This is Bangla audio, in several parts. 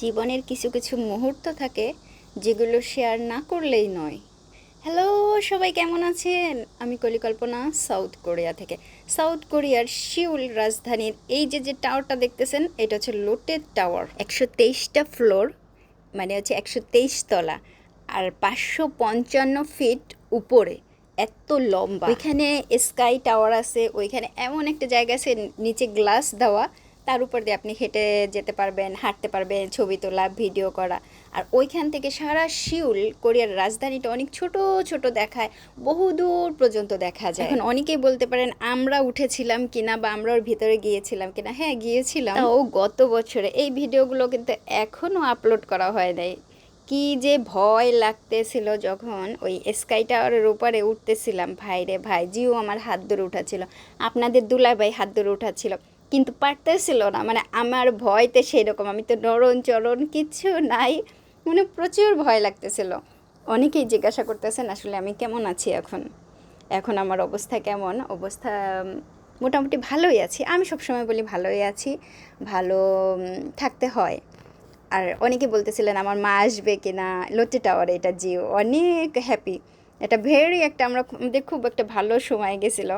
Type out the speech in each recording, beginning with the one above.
জীবনের কিছু কিছু মুহূর্ত থাকে যেগুলো শেয়ার না করলেই নয়। হ্যালো সবাই কেমন আছেন? আমি কলিকল্পনা সাউথ কোরিয়া থেকে। সাউথ কোরিয়ার শিউল রাজধানীর এই যে যে টাওয়ারটা দেখতেছেন, এটা হচ্ছে লোটেড টাওয়ার একশো তেইশটা ফ্লোর মানে হচ্ছে একশো তেইশ তলা, আর পাঁচশো পঞ্চান্ন ফিট উপরে। এত লম্বা। ওইখানে স্কাই টাওয়ার আছে, ওইখানে এমন একটা জায়গা আছে, নিচে গ্লাস দেওয়া। তার উপর দিয়ে আপনি হেঁটে যেতে পারবেন, হাঁটতে পারবেন, ছবি তোলা, ভিডিও করা। আর ওইখান থেকে সারা শিউল কোরিয়ার রাজধানীটা অনেক ছোট ছোট দেখায়, বহু দূর পর্যন্ত দেখা যায়। এখন অনেকেই বলতে পারেন, আমরা উঠেছিলাম কিনা বা আমরা ওর ভিতরে গিয়েছিলাম কিনা? হ্যাঁ গিয়েছিলাম। ও গত বছরে। এই ভিডিওগুলো কিন্তু এখনও আপলোড করা হয় নাই। কি যে ভয় লাগতেছিল যখন ওই স্কাই টাওয়ারের উপরে উঠতেছিলাম। ভাই রে ভাই, জিও আমার হাত ধরে উঠাচ্ছিল। আপনাদের দুলাই ভাই হাত ধরে উঠাচ্ছিল। কিন্তু পারতেছিল না। মানে আমার ভয়তে সেই রকম আমি তো নরণ চরণ কিছু নাই। মানে প্রচুর ভয় লাগতেছিল। অনেকেই জিজ্ঞাসা করতেছেন, আসলে আমি কেমন আছি এখন? এখন আমার অবস্থা কেমন? অবস্থা মোটামুটি ভালোই আছি। আমি সবসময় বলি ভালোই আছি। ভালো থাকতে হয়। আর অনেকে বলতেছিলেন, আমার মা আসবে কিনা? লোটে টাওয়ার এটা জিও। অনেক হ্যাপি এটা ভেরি একটা আমরা আমাদের খুব একটা ভালো সময় গেছিল।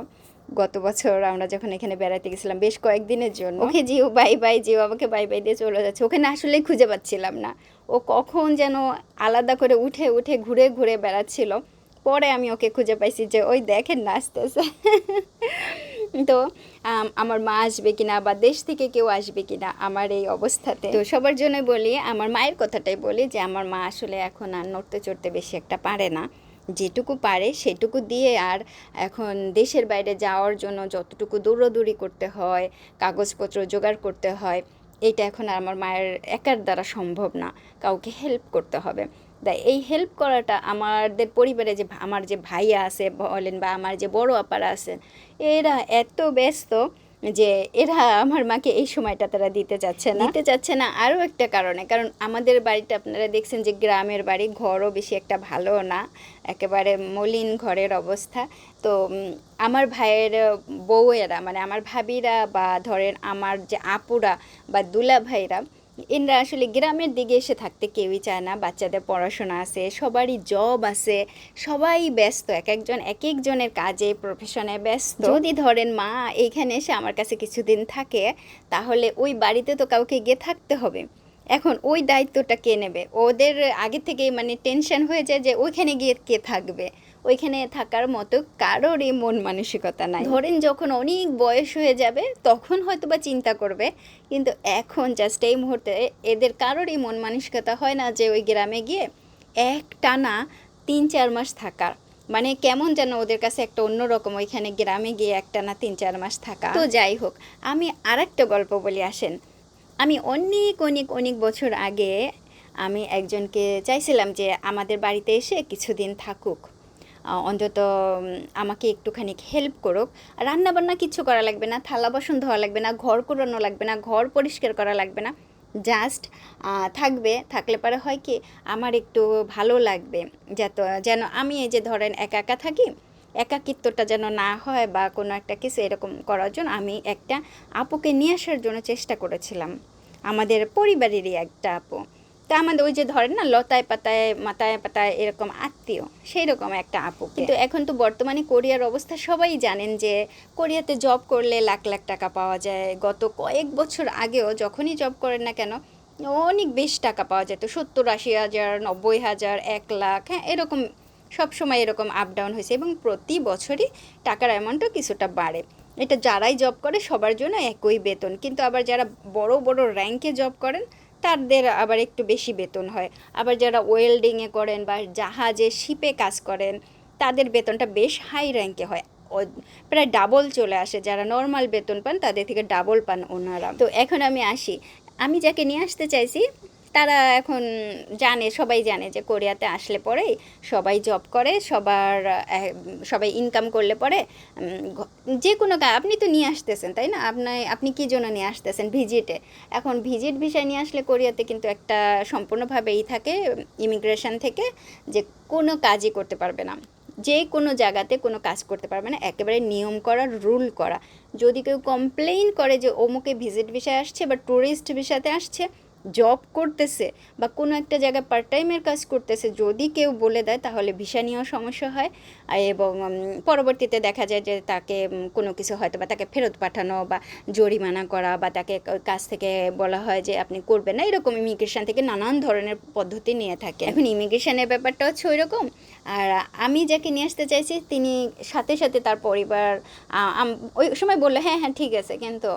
গত বছর আমরা যখন এখানে বেড়াতে গেছিলাম, বেশ কয়েকদিনের জন্য। ওকে জিও, বাই বাই, জিও আমাকে বাই বাই দিয়ে চলে যাচ্ছে। ওখানে আসলেই খুঁজে পাচ্ছিলাম না। ও কখন যেন আলাদা করে উঠে উঠে ঘুরে ঘুরে বেড়াচ্ছিল। পরে আমি ওকে খুঁজে পাইছি যে, ওই দেখেন নাচতেছে তো আমার মা আসবে কিনা বা দেশ থেকে কেউ আসবে কিনা, আমার এই অবস্থাতে। তো সবার জন্য বলি, আমার মায়ের কথাটাই বলি যে, আমার মা আসলে এখন আর নড়তে চড়তে বেশি একটা পারে না। যেটুকু পারে সেটুকু দিয়ে আর এখন দেশের বাইরে যাওয়ার জন্য যতটুকু দৌড়দৌড়ি করতে হয়, কাগজপত্র জোগাড় করতে হয়, এটা এখন আর আমার মায়ের একার দ্বারা সম্ভব না। কাউকে হেল্প করতে হবে। তাই এই হেল্প করাটা আমাদের পরিবারে যে আমার যে ভাইয়া আছে বলেন বা আমার যে বড় আপারা আছেন, এরা এত ব্যস্ত যে এরা আমার মাকে এই সময়টা তারা দিতে চাচ্ছে না। দিতে চাচ্ছে না আরও একটা কারণে, কারণ আমাদের বাড়িটা আপনারা দেখছেন যে গ্রামের বাড়ি, ঘরও বেশি একটা ভালো না, একেবারে মলিন ঘরের অবস্থা। তো আমার ভাইয়ের বউয়েরা মানে আমার ভাবিরা বা ধরেন আমার যে আপুরা বা দুলা ভাইরা এনরা আসলে গ্রামের দিকে এসে থাকতে কেউই চায় না। বাচ্চাদের পড়াশোনা আছে সবারই জব আছে সবাই ব্যস্ত এক একজন এক একজনের কাজে প্রফেশনে ব্যস্ত। যদি ধরেন মা এইখানে এসে আমার কাছে কিছুদিন থাকে তাহলে ওই বাড়িতে তো কাউকে গিয়ে থাকতে হবে। এখন ওই দায়িত্বটা কে নেবে? ওদের আগে থেকেই মানে টেনশন হয়ে যায় যে ওইখানে গিয়ে কে থাকবে। ওইখানে থাকার মতো কারোরই মন মানসিকতা নাই। ধরেন যখন অনেক বয়স হয়ে যাবে, তখন হয়তো বা চিন্তা করবে, কিন্তু এখন জাস্ট এই মুহূর্তে এদের কারোরই মন মানসিকতা হয় না যে ওই গ্রামে গিয়ে এক টানা তিন চার মাস থাকার। মানে কেমন যেন ওদের কাছে একটা অন্যরকম ওইখানে গ্রামে গিয়ে একটানা তিন চার মাস থাকা। তো যাই হোক, আমি আর একটা গল্প বলি, আসেন। আমি অনেক অনেক অনেক বছর আগে আমি একজনকে চাইছিলাম যে আমাদের বাড়িতে এসে কিছুদিন থাকুক। অন্তত আমাকে একটুখানি হেল্প করুক। রান্না বান্না কিছু করা লাগবে না, থালা বাসন ধোয়া লাগবে না, ঘর কুড়ানো লাগবে না, ঘর পরিষ্কার করা লাগবে না জাস্ট থাকবে। থাকলে পরে হয় কি, আমার একটু ভালো লাগবে, যত, যেন আমি এই যে ধরেন একা একা থাকি, একাকিত্বটা যেন না হয় বা কোনো একটা কিছু এরকম করার জন্য আমি একটা আপুকে নিয়ে আসার জন্য চেষ্টা করেছিলাম। আমাদের পরিবারেরই একটা আপু। তা আমাদের ওই যে ধরেন না, লতায় পাতায় মাথায় পাতায় এরকম আত্মীয় সেই রকম একটা আপু কিন্তু এখন তো বর্তমানে কোরিয়ার অবস্থা সবাই জানেন যে, কোরিয়াতে জব করলে লাখ লাখ টাকা পাওয়া যায়। গত কয়েক বছর আগেও যখনই জব করেন না কেন, অনেক বেশ টাকা পাওয়া যেত। সত্তর, আশি হাজার, নব্বই হাজার, এক লাখ হ্যাঁ এরকম, সব সময় এরকম আপ ডাউন হয়েছে এবং প্রতি বছরই টাকার অ্যামাউন্টও কিছুটা বাড়ে। এটা যারাই জব করে সবার জন্য একই বেতন। কিন্তু আবার যারা বড় বড় র্যাঙ্কে জব করেন তাদের আবার একটু বেশি বেতন হয়। আবার যারা ওয়েল্ডিংয়ে করেন বা জাহাজে শিপে কাজ করেন, তাদের বেতনটা বেশ হাই র্যাঙ্কে হয়। প্রায় ডাবল চলে আসে। যারা নর্মাল বেতন পান, তাদের থেকে ডাবল পান ওনারা। তো এখন আমি আসি। আমি যাকে নিয়ে আসতে চাইছি তারা এখন জানে, সবাই জানে যে কোরিয়াতে আসলে পরেই সবাই জব করে, সবার সবাই ইনকাম করলে পরে যে কোনো আপনি তো নিয়ে আসতেছেন, তাই না? আপনি আপনি কী জন্য নিয়ে আসতেছেন ভিজিটে এখন ভিজিট ভিসায় নিয়ে আসলে কোরিয়াতে কিন্তু একটা সম্পূর্ণভাবেই থাকে ইমিগ্রেশন থেকে যে কোনো কাজই করতে পারবে না। যে কোনো জায়গাতে কোনো কাজ করতে পারবে না, একেবারে নিয়ম করা রুল করা। যদি কেউ কমপ্লেইন করে যে অমুকে ভিজিট ভিসায় আসছে বা ট্যুরিস্ট ভিসাতে আসছে জব করতেছে বা কোনো একটা জায়গায় পার্ট টাইমের কাজ করতেছে, যদি কেউ বলে দেয় তাহলে ভিসা নিয়েও সমস্যা হয়। এবং পরবর্তীতে দেখা যায় যে তাকে কোনো কিছু হয়তো বা তাকে ফেরত পাঠানো বা জরিমানা করা বা তাকে কাজ থেকে বলা হয় যে আপনি করবেন না, এরকম ইমিগ্রেশন থেকে নানান ধরনের পদ্ধতি নিয়ে থাকে। এখন ইমিগ্রেশনের ব্যাপারটা হচ্ছে ওই রকম আর আমি যাকে নিয়ে আসতে চাইছি তিনি সাথে সাথে তার পরিবার ওই সময় বলল হ্যাঁ হ্যাঁ ঠিক আছে। কিন্তু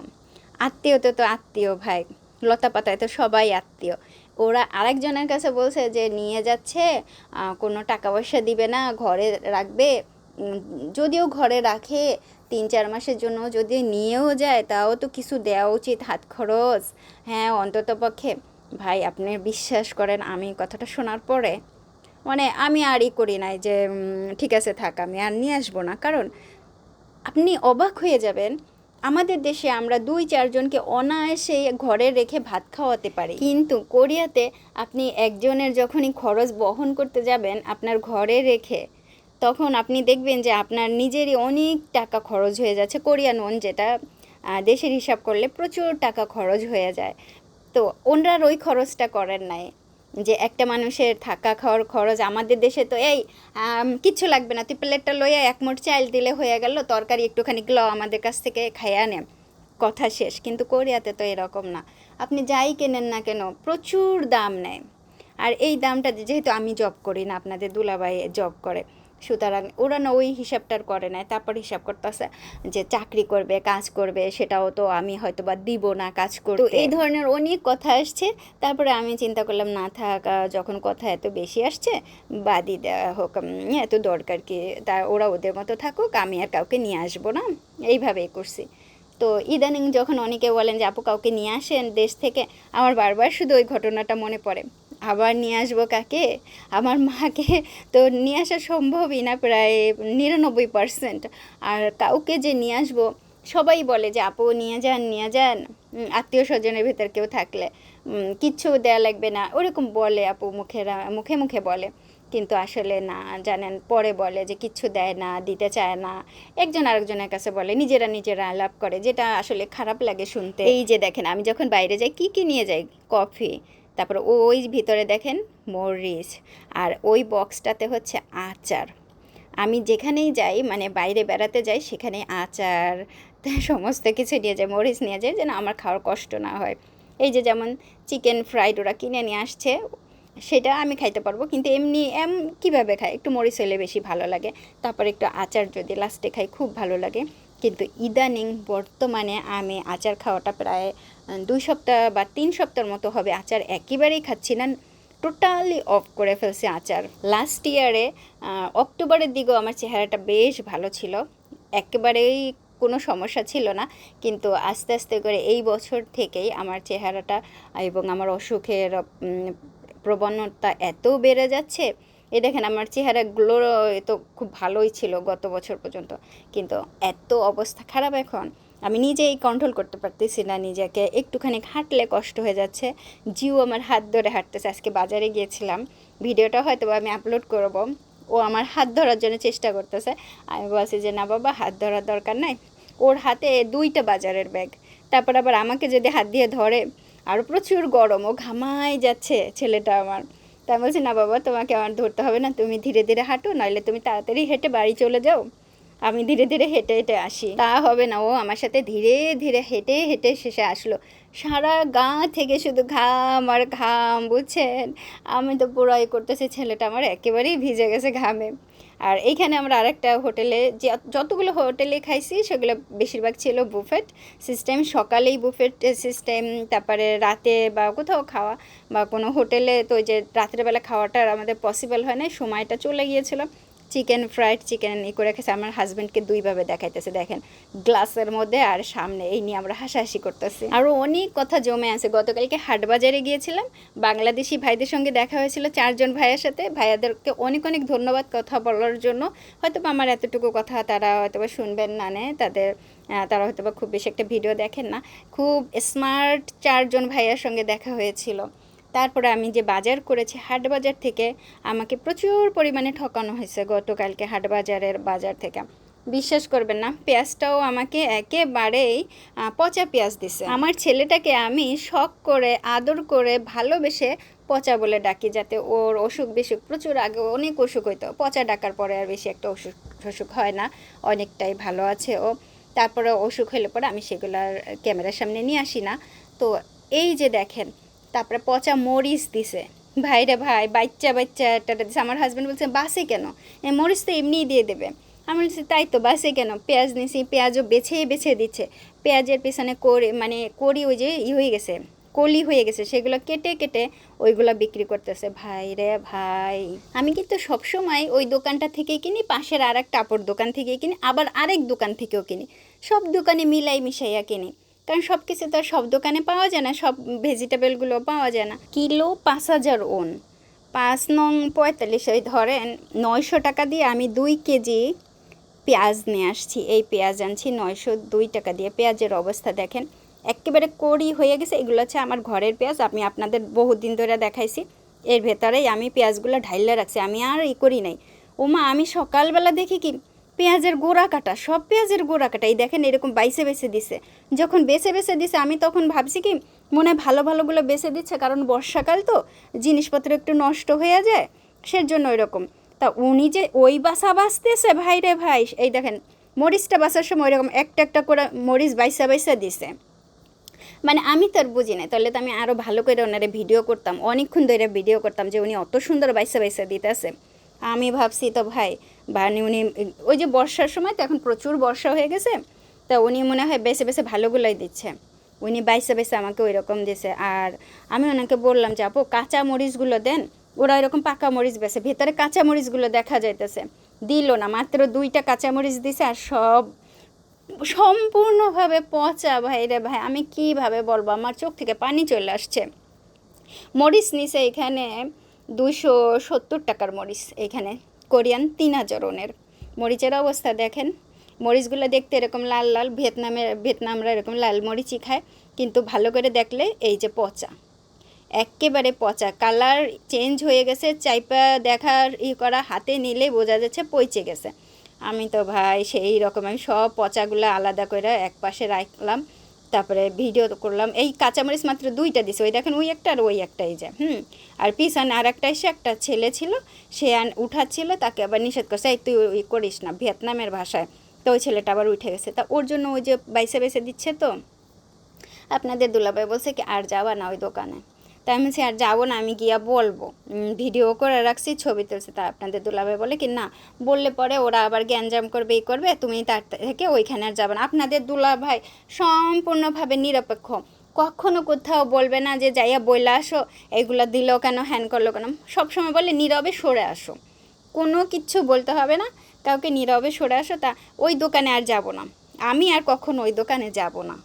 আত্মীয় তো তো আত্মীয় ভাই। লতা পাতায় তো সবাই আত্মীয়। ওরা আরেকজনের কাছে বলছে যে, নিয়ে যাচ্ছে কোনো টাকা পয়সা দিবে না, ঘরে রাখবে। যদিও ঘরে রাখে, তিন চার মাসের জন্য যদি নিয়েও যায়, তাও তো কিছু দেওয়া উচিত, হাত খরচ। হ্যাঁ অন্তত পক্ষে। ভাই, আপনি বিশ্বাস করেন, আমি কথাটা শোনার পরে মানে আমি আরই করি নাই যে ঠিক আছে, থাক, আমি আর নিয়ে আসব না। কারণ আপনি অবাক হয়ে যাবেন আমাদের দেশে আমরা দুই চারজনকে অনায়াসে ঘরে রেখে ভাত খাওয়াতে পারি। কিন্তু কোরিয়াতে আপনি একজনের যখনই খরচ বহন করতে যাবেন আপনার ঘরে রেখে, তখন আপনি দেখবেন যে আপনার নিজেরই অনেক টাকা খরচ হয়ে যাচ্ছে কোরিয়ান ওন যেটা দেশের হিসাব করলে প্রচুর টাকা খরচ হয়ে যায়। তো ওনার ওই খরচটা করেন নাই। যে একটা মানুষের থাকা খাওয়ার খরচ আমাদের দেশে তো এই কিছু কিচ্ছু লাগবে না। তুই প্লেটটা লইয়া একমোট চাল দিলে হয়ে গেল, তরকারি একটুখানি গ্ল আমাদের কাছ থেকে খাইয়া নেন কথা শেষ। কিন্তু কোরিয়াতে তো এরকম না। আপনি যাই কেনেন না কেন, প্রচুর দাম নেয়। আর এই দামটা যেহেতু আমি জব করি না, আপনাদের দুলাভাই জব করে। সুতরাং ওরা না ওই হিসাবটার করে নাই তারপর হিসাব করতেছে যে চাকরি করবে কাজ করবে সেটাও তো আমি হয়তো বা দিব না কাজ করতে। এই ধরনের অনেক কথা আসছে তারপরে আমি চিন্তা করলাম না থাক যখন কথা এত বেশি আসছে বাদই দেওয়া হোক এত দরকার কি তা ওরা ওদের মতো থাকুক আমি আর কাউকে নিয়ে আসব না এইভাবেই করছি। তো ইদানিং যখন অনেকে বলেন যে আপু কাউকে নিয়ে আসেন দেশ থেকে আমার বারবার শুধু ওই ঘটনাটা মনে পড়ে। আবার নিয়ে আসব কাকে? আমার মাকে তো নিয়ে আসা সম্ভবই না, প্রায় নিরানব্বই পারসেন্ট আর কাউকে যে নিয়ে আসব, সবাই বলে যে, আপু, নিয়ে যান নিয়ে যান। আত্মীয় স্বজনের ভেতর কেউ থাকলে কিচ্ছু দেয়া লাগবে না। ওরকম বলে আপু মুখেরা মুখে মুখে বলে। কিন্তু আসলে না, জানেন, পরে বলে যে, কিচ্ছু দেয় না, দিতে চায় না। একজন আরেকজনের কাছে বলে, নিজেরা নিজেরা আলাপ করে, যেটা আসলে খারাপ লাগে শুনতে। এই যে দেখেন, আমি যখন বাইরে যাই, কি কি নিয়ে যাই? কফি। তারপর ওই ভিতরে দেখেন মরিচ আর ওই বক্সটাতে হচ্ছে আচার। আমি যেখানেই যাই মানে বাইরে বেড়াতে যাই সেখানে আচার, সমস্ত কিছু নিয়ে যায় মরিচ নিয়ে যায় যেন আমার খাওয়ার কষ্ট না হয়। এই যে যেমন চিকেন ফ্রাইড ওরা কিনে নিয়ে আসছে, সেটা আমি খাইতে পারব, কিন্তু এমনি, এম, কীভাবে খাই? একটু মরিচ হলে বেশি ভালো লাগে। তারপর একটু আচার যদি লাস্টে খাই, খুব ভালো লাগে। কিন্তু ইদানিং বর্তমানে আমি আচার খাওয়াটা প্রায় দুই সপ্তাহ বা তিন সপ্তাহের মতো হবে। আচার একেবারেই খাচ্ছি না টোটালি অফ করে ফেলছি আচার। লাস্ট ইয়ারে অক্টোবরের দিকেও আমার চেহারাটা বেশ ভালো ছিল। একেবারেই কোনো সমস্যা ছিল না, কিন্তু আস্তে আস্তে করে এই বছর থেকেই আমার চেহারাটা এবং আমার অসুখের প্রবণতা এত বেড়ে যাচ্ছে এই দেখেন, আমার চেহারা গ্লো তো খুব ভালোই ছিল গত বছর পর্যন্ত। কিন্তু এত অবস্থা খারাপ এখন। আমি নিজেই কন্ট্রোল করতে পারতেছি না নিজেকে। একটুখানি হাঁটলে কষ্ট হয়ে যাচ্ছে। জিও আমার হাত ধরে হাঁটতেছে। আজকে বাজারে গিয়েছিলাম। ভিডিওটা হয়তো আমি আপলোড করব। ও আমার হাত ধরার জন্য চেষ্টা করতেছে। আমি বলছি যে, না বাবা, হাত ধরার দরকার নাই। ওর হাতে দুইটা বাজারের ব্যাগ। তারপর আবার আমাকে যদি হাত দিয়ে ধরে আরও প্রচুর গরম। ও ঘামাই যাচ্ছে ছেলেটা আমার। তাই বলছি, না বাবা, তোমাকে আমার ধরতে হবে না, তুমি ধীরে ধীরে হাঁটো নইলে তুমি তাড়াতাড়ি হেঁটে বাড়ি চলে যাও। আমি ধীরে ধীরে হেঁটে হেঁটে আসি। তা হবে না, ও আমার সাথে ধীরে ধীরে হেঁটে হেঁটে শেষে আসলো। সারা গা থেকে শুধু ঘাম আর ঘাম, বুঝছেন? আমি তো পুরাই করতেছি, ছেলেটা আমার একেবারেই ভিজে গেছে ঘামে। আর এইখানে আমরা আরেকটা হোটেলে যে যতগুলো হোটেলে খাইছি, সেগুলো বেশিরভাগ ছিল বুফেট সিস্টেম সকালেই বুফেট সিস্টেম তারপরে রাতে বা কোথাও খাওয়া বা কোনো হোটেলে তো যে রাত্রেবেলা খাওয়াটা আমাদের পসিবল হয় না সময়টা চলে গিয়েছিল। চিকেন ফ্রাইড চিকেন ই করে খেয়েছে আমার হাজব্যান্ডকে দুইভাবে দেখাইতেছে, দেখেন। গ্লাসের মধ্যে আর সামনে, এই নিয়ে আমরা হাসাহাসি করতেছি। আরও অনেক কথা জমে আছে। গতকালকে হাট বাজারে গিয়েছিলাম। বাংলাদেশি ভাইদের সঙ্গে দেখা হয়েছিল চারজন ভাইয়ের সাথে। ভাইয়াদেরকে অনেক অনেক ধন্যবাদ কথা বলার জন্য। হয়তো আমার এতটুকু কথা তারা হয়তো শুনবেন না, নে। তাদের তারা হয়তো খুব বেশি একটা ভিডিও দেখেন না। খুব স্মার্ট চারজন ভাইয়ার সঙ্গে দেখা হয়েছিল। তারপরে আমি যে বাজার করেছি হাট বাজার থেকে আমাকে প্রচুর পরিমাণে ঠকানো হয়েছে গতকালকে হাট বাজারের বাজার থেকে। বিশ্বাস করবেন না, পেঁয়াজটাও আমাকে একেবারেই পচা পেঁয়াজ দিছে। আমার ছেলেটাকে আমি শখ করে, আদর করে ভালোবেসে পচা বলে ডাকি যাতে ওর অসুখ বিসুখ প্রচুর আগে অনেক অসুখ হইতো। পচা ডাকার পরে আর বেশি একটা অসুখ অসুখ হয় না, অনেকটাই ভালো আছে ও। তারপরে অসুখ হলে পরে আমি সেগুলো আর ক্যামেরার সামনে নিয়ে আসি না। তো এই যে দেখেন তারপরে পচা মরিচ দিছে। ভাই রে ভাই, বাচ্চা বাচ্চা একটা দিছে। আমার হাজব্যান্ড বলছে, বাসে কেন? মরিচ তো এমনিই দিয়ে দেবে। আমি বলছি, তাই তো, বাসে কেন? পেঁয়াজ নিছি, পেঁয়াজও বেছে বেছে দিচ্ছে। পেঁয়াজের পেছনে করে মানে করি ওই যে ই হয়ে গেছে, কলি হয়ে গেছে, সেগুলো কেটে কেটে ওইগুলো বিক্রি করতেছে। ভাই রে ভাই। আমি কিন্তু সবসময় ওই দোকানটা থেকেই কিনি, পাশের আর এক কাপড় দোকান থেকেই কিনি, আবার আরেক দোকান থেকেও কিনি। সব দোকানে মিলাই মিশাইয়া কিনি। কারণ সব কিছু তো আর সব দোকানে পাওয়া যায় না, সব ভেজিটেবলগুলো পাওয়া যায় না। কিলো পাঁচ হাজার ওন। পাঁচ নং পঁয়তাল্লিশ, ওই ধরেন নয়শো টাকা দিয়ে আমি দুই কেজি পেঁয়াজ নিয়ে আসছি। এই পেঁয়াজ আনছি নয়শো দুই টাকা দিয়ে। পেঁয়াজের অবস্থা দেখেন, একেবারে কড়ি হয়ে গেছে। এগুলো হচ্ছে আমার ঘরের পেঁয়াজ। আমি আপনাদের বহুদিন ধরে দেখাইছি। এর ভেতরেই আমি পেঁয়াজগুলো ঢাইলে রাখছি। আমি আর ই করি নাই। ওমা, আমি সকালবেলা দেখি কি পেঁয়াজের গোড়া কাটা, সব পেঁয়াজের গোড়া কাটা। এই দেখেন এরকম বাইসে বেছে দিছে। যখন বেছে বেছে দিছে, আমি তখন ভাবছি কি, মনে হয় ভালো ভালোগুলো বেছে দিচ্ছে, কারণ বর্ষাকাল তো, জিনিসপত্র একটু নষ্ট হয়ে যায় সের জন্য ওইরকম। তা উনি যে ওই বাসা বাঁচতেছে, ভাই রে ভাই, এই দেখেন, মরিচটা বাসার সময় ওইরকম একটা একটা করে মরিচ বাইসা বাইসা দিছে। মানে আমি তো আর বুঝি না তাহলে তো আমি আরও ভালো করে ওনারে ভিডিও করতাম, অনেকক্ষণ ধরে ভিডিও করতাম যে উনি অত সুন্দর বাইসা বাইসা দিতেছে। আমি ভাবছি, তো ভাই বা উনি, ওই যে বর্ষার সময় তো এখন প্রচুর বর্ষা হয়ে গেছে, তা উনি মনে হয় বেছে বেছে ভালোগুলোই দিচ্ছে। উনি বাইসে বাইসে আমাকে ওই রকম দিয়েছে আর আমি ওনাকে বললাম যে, আপু, কাঁচা মরিচগুলো দেন, ওরা এরকম পাকা মরিচ বেছে, ভেতরে কাঁচা মরিচগুলো দেখা যাইতেছে। দিল না, মাত্র দুইটা কাঁচা মরিচ দিছে আর সব সম্পূর্ণভাবে পচা, ভাই রে ভাই, আমি কীভাবে বলব? আমার চোখ থেকে পানি চলে আসছে। মরিচ নিচে এখানে দুশো সত্তর টাকার মরিচ এখানে, কোরিয়ান তিন হাজার ওনের মরিচের অবস্থা দেখেন, মরিচগুলো দেখতে এরকম লাল লাল, ভিয়েতনামের, ভিয়েতনামরা এরকম লাল মরিচই খায়, কিন্তু ভালো করে দেখলে এই যে পচা, একেবারে পচা। কালার চেঞ্জ হয়ে গেছে, চাইপা দেখার ই করা হাতে নিলে বোঝা যাচ্ছে পচে গেছে। আমি তো ভাই সেই রকম, আমি সব পচাগুলো আলাদা করে এক পাশে রাখলাম তারপরে ভিডিও করলাম। এই কাঁচামরিচ মাত্র দুইটা দিছে। ওই দেখেন, ওই একটা আর ওই একটাই যে, হুম? আর পিছন আর একটা এসে একটা ছেলে ছিল, সে আন- উঠাচ্ছিল, তাকে আবার নিষেধ করছে। এই, তুই ওই করিস না, ভিয়েতনামের ভাষায়। তো ওই ছেলেটা আবার উঠে গেছে। তা ওর জন্য ওই যে বাইসে বাইসে দিচ্ছে তো? আপনাদের দুলাভাই বলছে কি, আর যাওয়া না ওই দোকানে। তাই আমি বলছি, আর যাব না, আমি গিয়া বলব। ভিডিও করে রাখছি, ছবি তুলছে তা আপনাদের দুলাভাই বলে কি, না, বললে পরে ওরা আবার গ্যাঞ্জাম করবে এই করবে, তুমি তার থেকে ওইখানে আর যাবে না। আপনাদের দুলাভাই সম্পূর্ণভাবে নিরপেক্ষ। কখনো কোথাও বলবে না যে, যাইয়া বইলা আসো, এগুলো দিলো কেন, হ্যান করল কেন? সবসময় বলে, নীরবে সরে আসো। কোনো কিচ্ছু বলতে হবে না, কাউকে নীরবে সরে আসো তা, ওই দোকানে আর যাব না। আমি আর কখনো ওই দোকানে যাব না।